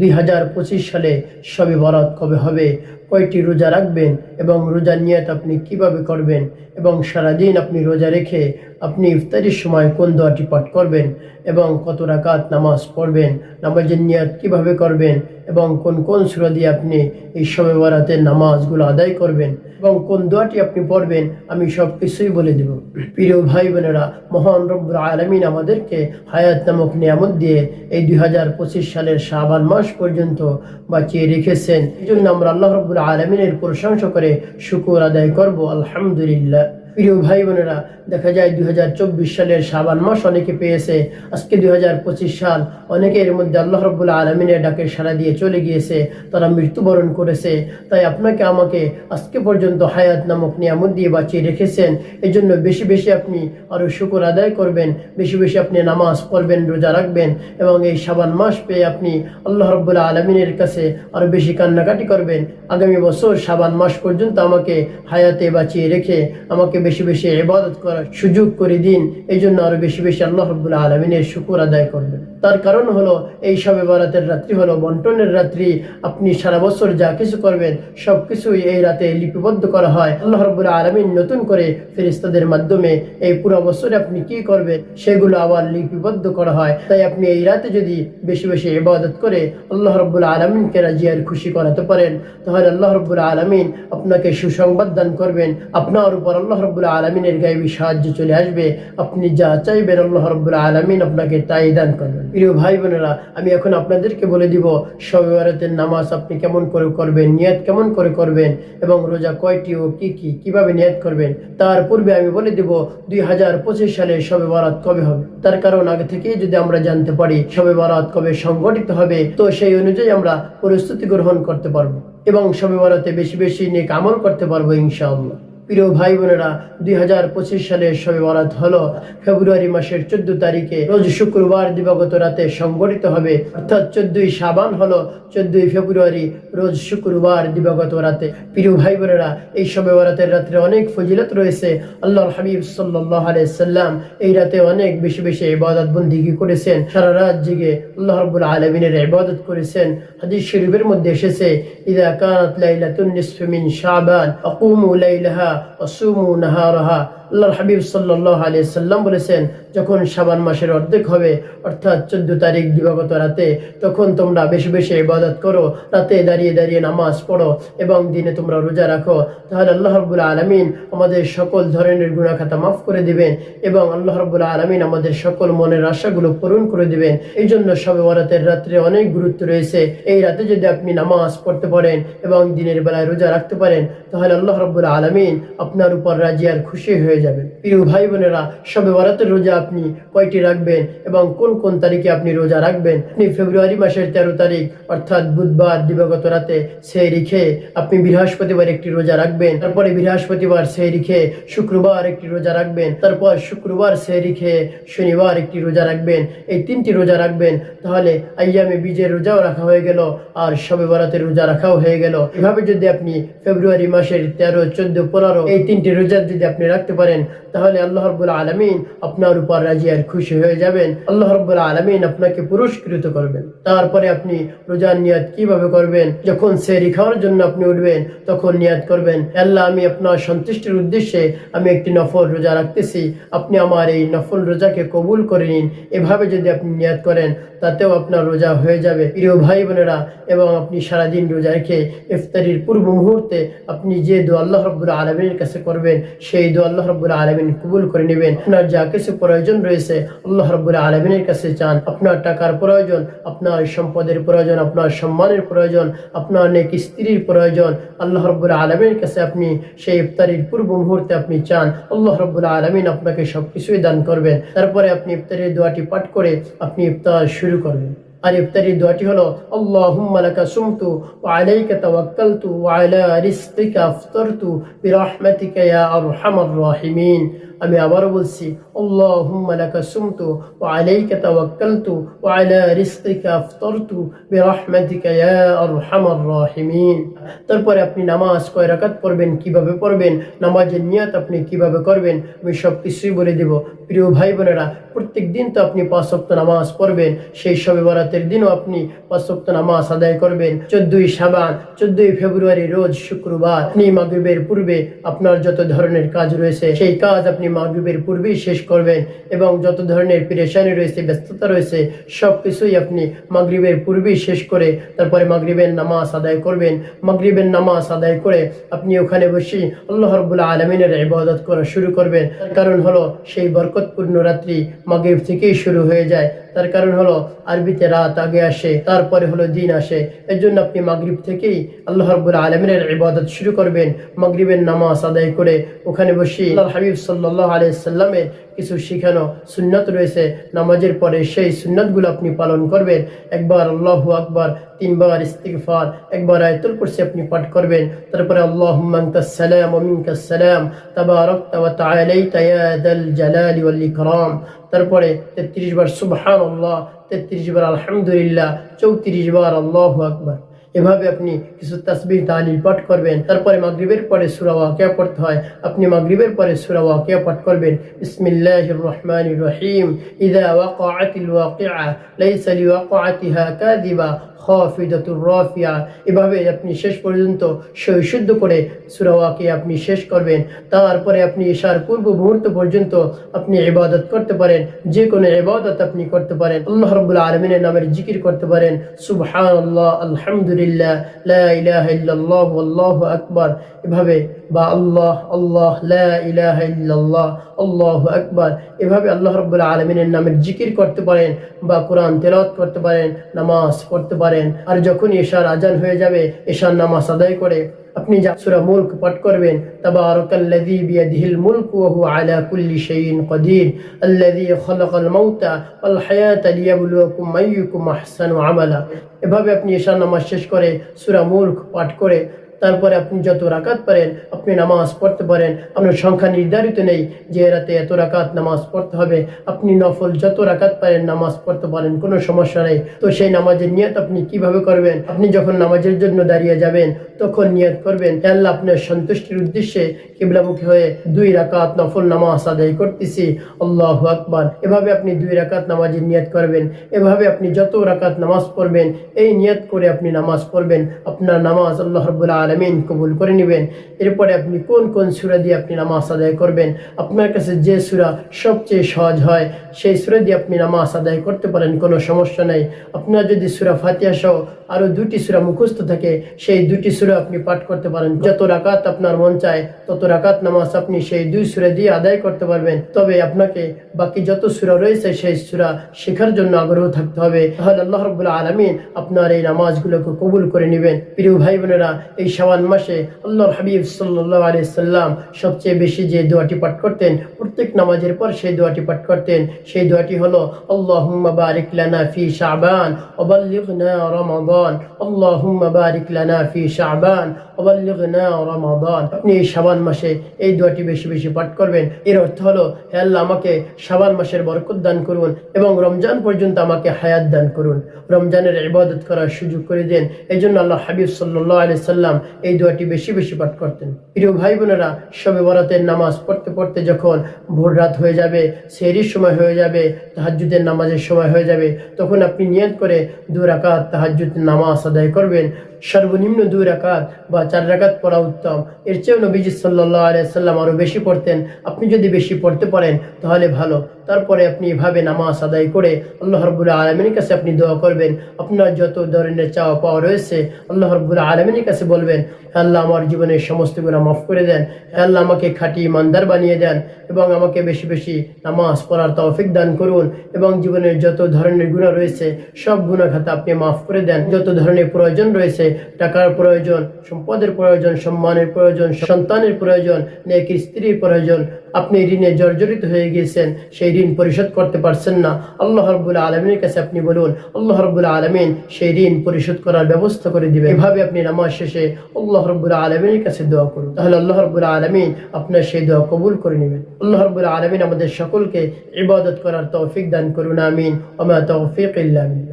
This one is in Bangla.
দুই হাজার পঁচিশ সালে সবে বরাত কবে হবে? কয়টি রোজা রাখবেন এবং রোজার নিয়ত আপনি কীভাবে করবেন এবং সারাদিন আপনি রোজা রেখে আপনি ইফতারির সময় কোন দোয়াটি পাঠ করবেন এবং কত রাকাত নামাজ পড়বেন, নামাজের নিয়ত কীভাবে করবেন এবং কোন কোন সুরা দিয়ে আপনি এই সবে বরাতের নামাজগুলো আদায় করবেন এবং কোন দোয়াটি আপনি পড়বেন আমি সব কিছুই বলে দেব। প্রিয় ভাই বোনেরা, মহান রব্বুর আলমিন আমাদেরকে হায়াত নামক নিয়ামত দিয়ে এই দুই হাজার পঁচিশ সালের শাবান মাস পর্যন্ত বাঁচিয়ে রেখেছেন। এই জন্য আমরা আল্লাহ রব্বুল আলমিনের প্রশংসা করে শুকুর আদায় করব আলহামদুলিল্লাহ। প্রিয় ভাই বোনেরা দেখা যায় দুই হাজার চব্বিশ সালের সাবান মাস অনেকে পেয়েছে। আজকে দুই হাজার পঁচিশ সাল অনেকে এর মধ্যে আল্লাহ রব্বুল আলমিনের ডাকে সাড়া দিয়ে চলে গিয়েছে, তারা মৃত্যুবরণ করেছে। তাই আপনাকে আমাকে আজকে পর্যন্ত হায়াত নামক নিয়ামত দিয়ে বাঁচিয়ে রেখেছেন। এই জন্য বেশি বেশি আপনি আরও শুকর আদায় করবেন, বেশি বেশি আপনি নামাজ পড়বেন, রোজা রাখবেন এবং এই সাবান মাস পেয়ে আপনি আল্লাহ রব্বুল আলমিনের কাছে আরও বেশি কান্নাকাটি করবেন। আগামী বছর সাবান মাস পর্যন্ত আমাকে হায়াতে বাঁচিয়ে রেখে, আমাকে বেশি বেশি ইবাদত করার সুযোগ করে দিন। এই জন্য আরও বেশি বেশি আল্লাহ রব্বুল্লাহ আলমিনের শুকুর আদায় করবেন। তার কারণ হলো এই সবে বারাতের রাত্রি হলো, বন্টনের রাত্রি। আপনি সারা বছর যা কিছু করবেন সব কিছুই এই রাতে লিপিবদ্ধ করা হয়। আল্লাহ রব্বুল্লাহ আলমিন নতুন করে ফেরিস্তাদের মাধ্যমে এই পুরো বছরে আপনি কি করবেন, সেগুলো আবার লিপিবদ্ধ করা হয়। তাই আপনি এই রাতে যদি বেশি বেশি ইবাদত করে আল্লাহ রব্বুল্লাহ আলমিনকে রাজি আর খুশি করাতে পারেন, তাহলে আল্লাহ রব্বুল্লাহ আলমিন আপনাকে সুসংবাদ দান করবেন। আপনার উপর আল্লাহ রব্বুল্লাহ আলমিনের গাইবী সাহায্য চলে আসবে। আপনি যা চাইবেন আল্লাহ রব্বুল্লাহ আলমিন আপনাকে তাই দান করবেন। প্রিয় ভাই বোনেরা আমি এখন আপনাদেরকে বলে দিব বরাতের নামাজ আপনি কেমন করে করবেন, নিয়াত কেমন করে করবেন এবং রোজা কয়টি ও কি কি, কীভাবে নিয়াত করবেন, তার পূর্বে আমি বলে দিব দুই হাজার পঁচিশ সালে সবে বরাত কবে হবে। তার কারণ আগে থেকেই যদি আমরা জানতে পারি সবে বরাত কবে সংগঠিত হবে, তো সেই অনুযায়ী আমরা প্রস্তুতি গ্রহণ করতে পারব এবং সবে বরাতে বেশি বেশি নেক আমল করতে পারব ইনশাআল্লাহ। প্রিয় ভাই বোনেরা, দুই হাজার পঁচিশ সালের সবে বরাত হলো। ফেব্রুয়ারি মাসের চোদ্দ তারিখে রোজ শুক্রবার দিবাগত রাতে সংগঠিত হবে। অর্থাৎ চোদ্দই সাবান হলো চোদ্দই ফেব্রুয়ারি রোজ শুক্রবার দিবাগত রাতে। প্রিয় ভাই বোনেরা, এই সবে বরাতের রাত্রে অনেক ফজিলত রয়েছে। আল্লাহর হাবিব সাল্লাহ সাল্লাম এই রাতে অনেক বেশি বেশি ইবাদত বন্দিগি করেছেন? সারা রাত জেগে আল্লাহ রব্বুল আলমিনের ইবাদত করেছেন। হাদিস শরীফের মধ্যে এসেছে, ইদা কানাত লাইলাতুন নিসফি মিন শাবান, আকুমু লাইলাহা وصوموا نهارها আল্লাহর হাবিব সাল্লাহ আলিয়া সাল্লাম বলেছেন, যখন সাবান মাসের অর্ধেক হবে, অর্থাৎ চোদ্দ তারিখ দিবাগত রাতে, তখন তোমরা বেশি বেশি ইবাদত করো, রাতে দাঁড়িয়ে দাঁড়িয়ে নামাজ পড়ো এবং দিনে তোমরা রোজা রাখো। তাহলে আল্লাহ রব্বুল আলমিন আমাদের সকল ধরনের গুণাখাতা মাফ করে দিবেন এবং আল্লাহ রব্বুল আলমিন আমাদের সকল মনের আশাগুলো পূরণ করে দিবেন। এই জন্য সবে বরাতের রাত্রে অনেক গুরুত্ব রয়েছে। এই রাতে যদি আপনি নামাজ পড়তে পারেন এবং দিনের বেলায় রোজা রাখতে পারেন, তাহলে আল্লাহ রব্বুল আলমিন আপনার উপর রাজিয়ার খুশি হয়ে যাবেন প্রিয় ভাই বোনেরা, সবে বরাতের রোজা আপনি কয়টি রাখবেন এবং কোন কোন তারিখে আপনি রোজা রাখবেন? আপনি ফেব্রুয়ারি মাসের তেরো তারিখ, অর্থাৎ বুধবার, দিবাগত রাতে সেই রেখে আপনি বৃহস্পতিবার একটি রোজা রাখবেন। তারপরে বৃহস্পতিবার সেই রেখে শুক্রবার একটি রোজা রাখবেন। তারপর শুক্রবার সেই রেখে শনিবার একটি রোজা রাখবেন। এই তিনটি রোজা রাখবেন, তাহলে আইয়ামে বীজের রোজাও রাখা হয়ে গেল আর সবে বরাতের রোজা রাখাও হয়ে গেল। এভাবে যদি আপনি ফেব্রুয়ারি মাসের তেরো, চোদ্দ, পনেরো এই তিনটি রোজা যদি আপনি রাখতে পারেন তাহলে আল্লাহ রব্বুল আলমিন আপনার উপর রাজি আর খুশি হয়ে যাবেন। আল্লাহ রব্বুল আলমিন আপনাকে পুরস্কৃত করবেন। তারপরে আপনি রোজার নিয়াত কীভাবে করবেন? যখন সেরি খাওয়ার জন্য আপনি উঠবেন, তখন নিয়াত করবেন, আল্লাহ, আমি আপনার সন্তুষ্টির উদ্দেশ্যে আমি একটি নফল রোজা রাখতেছি। আপনি আমার এই নফল রোজাকে কবুল করে নিন। এভাবে যদি আপনি নিয়াত করেন, তাতেও আপনার রোজা হয়ে যাবে। প্রিয় ভাই বোনেরা এবং আপনি সারাদিন রোজা রেখে ইফতারির পূর্ব মুহূর্তে আপনি যে দু আল্লাহ রব্বুল আলমিনের কাছে করবেন, সেই দু আল্লাহ রব্বুল আলমিন কবুল করে নেবেন। আপনার যা কিছু প্রয়োজন রয়েছে, আল্লাহ রব্বুল আলমিনের কাছে চান। আপনার টাকার প্রয়োজন, আপনার সম্পদের প্রয়োজন, আপনার সম্মানের প্রয়োজন, আপনার অনেক স্ত্রীর প্রয়োজন, আল্লাহ রব্বুল আলমিনের কাছে আপনি সেই ইফতারির পূর্ব মুহূর্তে আপনি চান। আল্লাহ রব্বুল আলমিন আপনাকে সব কিছুই দান করবেন। তারপরে আপনি ইফতারির দোয়াটি পাঠ করে আপনি ইফতার শুরু করবেন। আর ইফতারি দোয়াটি হলো, আল্লাহুম্মা লাকা সুমতু ওয়া আলাইকা তাওয়াক্কালতু ওয়া আলা রিজকিকা আফতারতু বিরহমাতিকা ইয়া আরহামার রাহিমিন। আমি আবারও বলছি, আল্লাহুম্মা লাকা সুমতু ওয়া আলাইকা তাওয়াক্কালতু ওয়া আলা রিজকিকা আফতারতু বিরহমাতিকা ইয়া আরহামার রাহিমিন। তারপরে আপনি নামাজ কয় রাকাত পড়বেন, কীভাবে পড়বেন, নামাজের নিয়ত আপনি কীভাবে করবেন, আমি সব কিছুই বলে দেব। প্রিয় ভাই বোনেরা প্রত্যেক দিন তো আপনি পাঁচ ওয়াক্ত নামাজ পড়বেন, সেই শবে বরাতের দিনও আপনি পাঁচ ওয়াক্ত নামাজ আদায় করবেন। চোদ্দই সাবান চোদ্দই ফেব্রুয়ারি রোজ শুক্রবার। আপনি মাগরিবের পূর্বে আপনার যত ধরনের কাজ রয়েছে, সেই কাজ আপনি মাগরিবের পূর্বেই শেষ করবেন এবং যত ধরনের পেরেশানি রয়েছে, ব্যস্ততা রয়েছে সব কিছুই আপনি মাগরিবের পূর্বেই শেষ করে তারপরে মাগরিবের নামাজ আদায় করবেন। মাগরিবের নামাজ আদায় করে আপনি ওখানে বসে আল্লাহ রব্বুল আলমিনের ইবাদত করা শুরু করবেন। কারণ হলো সেই বরকতপূর্ণ রাত্রি মাগরিব থেকেই শুরু হয়ে যায়। তার কারণ হলো আরবিতে রাত আগে আসে, তারপরে হলো দিন আসে। এর জন্য আপনি মাগরীব থেকেই আল্লাহ রব্বুল আলমিনের ইবাদত শুরু করবেন। মাগরীবের নামাজ আদায় করে ওখানে বসে আল্লাহ হাবিব সাল্লাহ আলাইসাল্লামের কিছু শিখানো সুন্নত রয়েছে। নামাজের পরে সেই সুন্নতগুলো আপনি পালন করবেন। একবার আল্লাহু আকবার, তিনবার ইস্তিগফার, একবার আয়াতুল কুরসি আপনি পাঠ করবেন। তারপরে আনতাস সালাম ওয়া সালাম তারপরে 33 বার সুবহানাল্লাহ 33 বার আলহামদুলিল্লাহ 34 বার আল্লাহু আকবার। এভাবে আপনি কিছু তাসবিহ তালিল পাঠ করবেন। তারপরে মাগরিবের পরে সুরাওয়া কে পড়তে হয়। আপনি মাগরিবের পরে সুরাওয়া কে পাঠ করবেন। ইসমিল্লাহ রহমান রহিম। ইদা ওয়াকাআতিল ওয়াকিআ, লাইসা লিওয়াকাআতিহা কাযিবা। খাফিদাতুর রাফিয়া এভাবে আপনি শেষ পর্যন্ত সৈশুদ্ধ করে সূরা ওয়াকিয়া আপনি শেষ করবেন। তারপরে আপনি ঈশার পূর্ব মুহূর্ত পর্যন্ত আপনি ইবাদত করতে পারেন। যে কোনো ইবাদত আপনি করতে পারেন। আল্লাহ রাব্বুল আলামিনের নামের জিকির করতে পারেন। সুবহানাল্লাহ, আলহামদুলিল্লাহ, লা ইলাহা ইল্লাল্লাহ আল্লাহু আকবার। এভাবে বা আল্লাহ আল্লাহ, লা ইলাহা ইল্লাল্লাহ, আল্লাহু আকবার। এভাবে আল্লাহ রাব্বুল আলামিনের নামের জিকির করতে পারেন বা কোরআন তেলাওয়াত করতে পারেন, নামাজ পড়তে পারেন। আর যখন এশার আজান হয়ে যাবে, এশার নামাজ আদায় করে আপনি যা সুরা মুলক পাঠ করবেন বিয়াদিহিল ওয়া হুয়া আলা কুল্লি শাইইন আল্লাযী খালাকাল মাউতা ওয়াল হায়াতা লিয়াবলুয়াকুম আইয়ুকুম আহসানু আমালা। এভাবে আপনি এশার নামাজ শেষ করে সুরা মুলক পাঠ করে তারপরে আপনি যত রাকাত পারেন আপনি নামাজ পড়তে পারেন। আপনার সংখ্যা নির্ধারিত নেই যে রাতে এত রাকাত নামাজ পড়তে হবে। আপনি নফল যত রাকাত পারেন নামাজ পড়তে পারেন, কোনো সমস্যা নেই। তো সেই নামাজের নিয়ত আপনি কীভাবে করবেন? আপনি যখন নামাজের জন্য দাঁড়িয়ে যাবেন, তখন নিয়ত করবেন আল্লাহ, আপনার সন্তুষ্টির উদ্দেশ্যে কিবলামুখী হয়ে দুই রাকাত নফল নামাজ আদায় করতেছি। আল্লাহ আকবার। এভাবে আপনি দুই রাকাত নামাজের নিয়ত করবেন। এভাবে আপনি যত রাকাত নামাজ পড়বেন, এই নিয়ত করে আপনি নামাজ পড়বেন। আপনার নামাজ আল্লাহ রব্বুল আলমিন কবুল করে নেবেন। এরপরে আপনি কোন কোন সুরা দিয়ে আপনি নামাজ আদায় করবেন? আপনার কাছে যে সুরা সবচেয়ে সহজ হয়, সেই সুরা দিয়ে আপনি নামাজ আদায় করতে পারেন, কোনো সমস্যা নেই। আপনার যদি সুরা ফাতিহা সহ আরও দুটি সুরা মুখস্থ থাকে, সেই দুটি সুরা আপনি পাঠ করতে পারেন। যত রাকাত আপনার মন চায়, তত রাকাত নামাজ আপনি সেই দুই সুরা দিয়ে আদায় করতে পারবেন। তবে আপনাকে বাকি যত সুরা রয়েছে, সেই সুরা শেখার জন্য আগ্রহ থাকতে হবে। তাহলে আল্লাহ রব্বুল আলমিন আপনার এই নামাজগুলোকে কবুল করে নেবেন। প্রিয় ভাই বোনেরা, এই শাওয়ান মাসে আল্লাহর হাবিব সাল্লাহ আলি সাল্লাম সবচেয়ে বেশি যে দোয়াটি পাঠ করতেন, প্রত্যেক নামাজের পর সেই দোয়াটি পাঠ করতেন। সেই দোয়াটি হলো, আল্লাহুম্মা বারিক ফি শাবান, ওবাল্লিগনা রমাদান, আল্লাহুম্মা বারিক ফি শাবান, ওবাল্লিগনা রমাদান। আপনি এই শাবান মাসে এই দোয়াটি বেশি বেশি পাঠ করবেন। এর অর্থ হলো, হে আল্লাহ, আমাকে শাবান মাসের বরকত দান করুন এবং রমজান পর্যন্ত আমাকে হায়াত দান করুন। রমজানের ইবাদত করার সুযোগ করে দেন। এই জন্য আল্লাহ হাবিব সাল্লাহ আলি সাল্লাম এই দোয়াটি বেশি বেশি পাঠ করতেন। প্রিয় ভাই বোনেরা, সবে বরাতের নামাজ পড়তে পড়তে যখন ভোর রাত হয়ে যাবে সেরির সময় হয়ে যাবে তাহাজুদের নামাজের সময় হয়ে যাবে, তখন আপনি নিয়ত করে দু রাকাত তাহাজ্জুদের নামাজ আদায় করবেন। সর্বনিম্ন দুই রাকাত বা চার রাকাত পড়া উত্তম। এর চেয়েও নবীজি সাল্লাহ আলিয়াল্লাম আরও বেশি পড়তেন। আপনি যদি বেশি পড়তে পারেন, তাহলে ভালো। তারপরে আপনি এভাবে নামাজ আদায় করে আল্লাহ রব্বুল আলমিনের কাছে আপনি দোয়া করবেন। আপনার যত ধরনের চাওয়া পাওয়া রয়েছে, আল্লাহ রব্বুল আলমিনের কাছে বলবেন আল্লাহ, আমার জীবনের সমস্ত গুণা মাফ করে দেন। আল্লাহ, আমাকে খাঁটি ইমানদার বানিয়ে দেন এবং আমাকে বেশি বেশি নামাজ পড়ার তৌফিক দান করুন এবং জীবনের যত ধরনের গুণা রয়েছে, সব গুণা খাতা আপনি মাফ করে দেন। যত ধরনের প্রয়োজন রয়েছে টাকার প্রয়োজন, সম্পদের প্রয়োজন, সম্মানের প্রয়োজন, সন্তানের প্রয়োজন, নেকি স্ত্রীর প্রয়োজন। আপনি ঋণে জর্জরিত হয়ে গিয়েছেন, সেই ঋণ পরিশোধ করতে পারছেন না। আল্লাহ রব্বুল আলমিনের কাছে আপনি বলুন, আল্লাহ রব্বুল আলমিন সেই ঋণ পরিশোধ করার ব্যবস্থা করে দিবে এভাবে আপনি নামাজ শেষে আল্লাহ রব্বুল আলমিনের কাছে দোয়া করুন। তাহলে আল্লাহ রব্বুল আলমিন আপনার সেই দোয়া কবুল করে নেবেন। আল্লাহ রব্বুল আলমিন আমাদের সকলকে ইবাদত করার তৌফিক দান করুন, আমিন। ওমা তৌফিক ইল্লা বিল্লাহ।